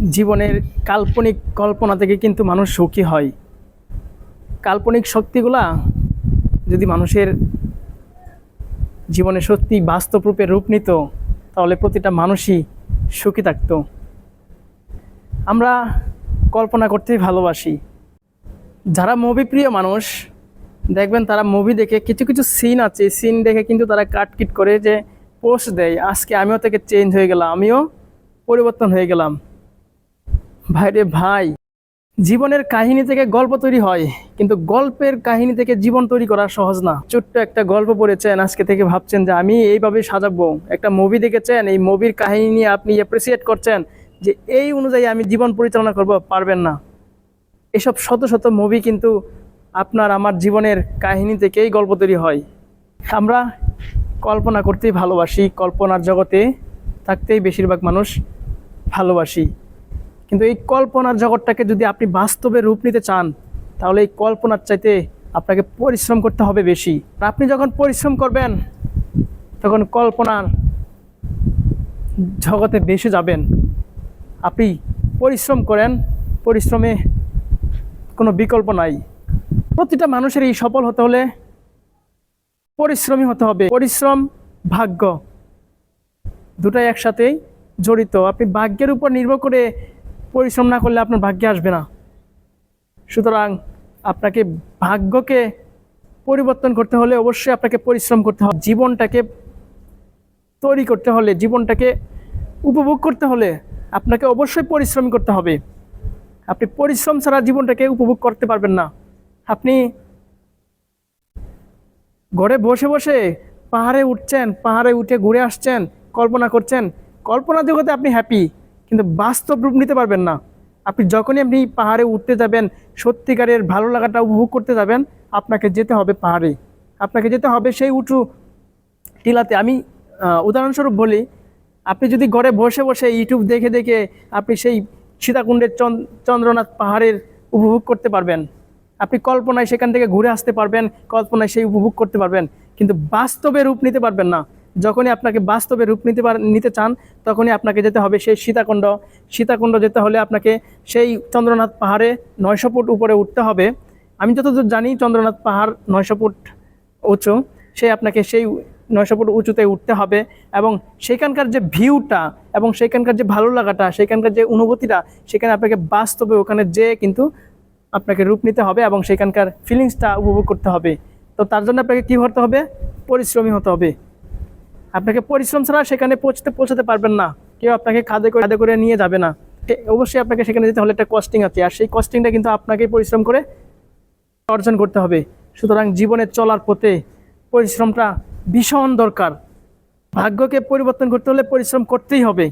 জীবনের কাল্পনিক কল্পনা থেকে কিন্তু মানুষ সুখী হয়। কাল্পনিক শক্তিগুলা যদি মানুষের জীবনে সত্যি বাস্তব রূপে রূপ নিত, তাহলে প্রতিটা মানুষই সুখী থাকতো। আমরা কল্পনা করতেই ভালোবাসি। যারা মুভি প্রিয় মানুষ, দেখবেন তারা মুভি দেখে কিছু কিছু সিন আছে সিন দেখে কিন্তু তারা কাটকিট করে যে পোস্ট দেয়, আজকে আমিও থেকে চেঞ্জ হয়ে গেলাম, আমিও পরিবর্তন হয়ে গেলাম। ভাইরে ভাই, জীবনের কাহিনী থেকে গল্প তৈরি হয়, কিন্তু গল্পের কাহিনী থেকে জীবন তৈরি করা সহজ না। ছোট্ট একটা গল্প পড়েছেন, আজকে থেকে ভাবছেন যে আমি এইভাবে সাজাবো। একটা মুভি দেখেছেন, এই মুভির কাহিনী নিয়ে আপনি অ্যাপ্রিসিয়েট করছেন যে এই অনুযায়ী আমি জীবন পরিচালনা করব, পারবেন না। এসব শত শত মুভি কিন্তু আপনার আমার জীবনের কাহিনী থেকেই গল্প তৈরি হয়। আমরা কল্পনা করতেই ভালোবাসি, কল্পনার জগতে থাকতেই বেশিরভাগ মানুষ ভালোবাসি। কিন্তু এই কল্পনার জগৎটাকে যদি আপনি বাস্তবে রূপ নিতে চান, তাহলে এই কল্পনার চাইতে আপনাকে পরিশ্রম করতে হবে বেশি। আপনি যখন পরিশ্রম করবেন, তখন কল্পনার জগতে বেশি যাবেন। আপনি পরিশ্রম করেন, পরিশ্রমে কোনো বিকল্প নাই। প্রতিটা মানুষের এই সফল হতে হলে পরিশ্রমী হতে হবে। পরিশ্রম, ভাগ্য, দুটাই একসাথেই জড়িত। আপনি ভাগ্যের উপর নির্ভর করে পরিশ্রম না করলে আপনার ভাগ্যে আসবে না। সুতরাং আপনাকে ভাগ্যকে পরিবর্তন করতে হলে অবশ্যই আপনাকে পরিশ্রম করতে হবে। জীবনটাকে তৈরি করতে হলে, জীবনটাকে উপভোগ করতে হলে আপনাকে অবশ্যই পরিশ্রম করতে হবে। আপনি পরিশ্রম ছাড়া জীবনটাকে উপভোগ করতে পারবেন না। আপনি ঘরে বসে বসে পাহাড়ে উঠছেন, পাহাড়ে উঠে ঘুরে আসছেন, কল্পনা করছেন, কল্পনা জগতে আপনি হ্যাপি কিন্তু বাস্তব রূপ নিতে পারবেন না। আপনি যখনই আপনি পাহাড়ে উঠতে যাবেন, সত্যিকারের ভালো লাগাটা উপভোগ করতে যাবেন, আপনাকে যেতে হবে পাহাড়ে। আপনাকে যেতে হবে সেই উঁচু টিলাতে। আমি উদাহরণস্বরূপ বলি, আপনি যদি ঘরে বসে বসে ইউটিউব দেখে দেখে আপনি সেই সীতাকুণ্ডের চন- চন্দ্রনাথ পাহাড়ের উপভোগ করতে পারবেন। আপনি কল্পনায় সেখান থেকে ঘুরে আসতে পারবেন, কল্পনায় সেই উপভোগ করতে পারবেন। কিন্তু বাস্তবে রূপ নিতে পারবেন না। যখনই আপনাকে বাস্তবে রূপ নিতে পার নিতে চান, তখনই আপনাকে যেতে হবে সেই সীতাকুণ্ড। সীতাকুণ্ড যেতে হলে আপনাকে সেই চন্দ্রনাথ পাহাড়ে নয়শো ফুট উপরে উঠতে হবে। আমি যতদূর জানি চন্দ্রনাথ পাহাড় নয়শো ফুট উঁচু। সে আপনাকে সেই নয়শো ফুট উঁচুতে উঠতে হবে এবং সেখানকার যে ভিউটা এবং সেখানকার যে ভালো লাগাটা, সেখানকার যে অনুভূতিটা, সেখানে আপনাকে বাস্তবে ওখানে যেয়ে কিন্তু আপনাকে রূপ নিতে হবে এবং সেখানকার ফিলিংসটা উপভোগ করতে হবে। তো তার জন্য আপনাকে কী করতে হবে? পরিশ্রমী হতে হবে। আপনাকে পরিশ্রম ছাড়া সেখানে পৌঁছতে, পৌঁছাতে পারবেন না। কেউ আপনাকে খাদে করে খাদে করে নিয়ে যাবে না। অবশ্যই আপনাকে সেখানে যেতে হলে একটা কস্টিং আছে। আর সেই কস্টিংটা কিন্তু আপনাকে পরিশ্রম করে অর্জন করতে হবে। সুতরাং জীবনে চলার পথে পরিশ্রমটা ভীষণ দরকার। ভাগ্যকে পরিবর্তন করতে হলে পরিশ্রম করতেই হবে।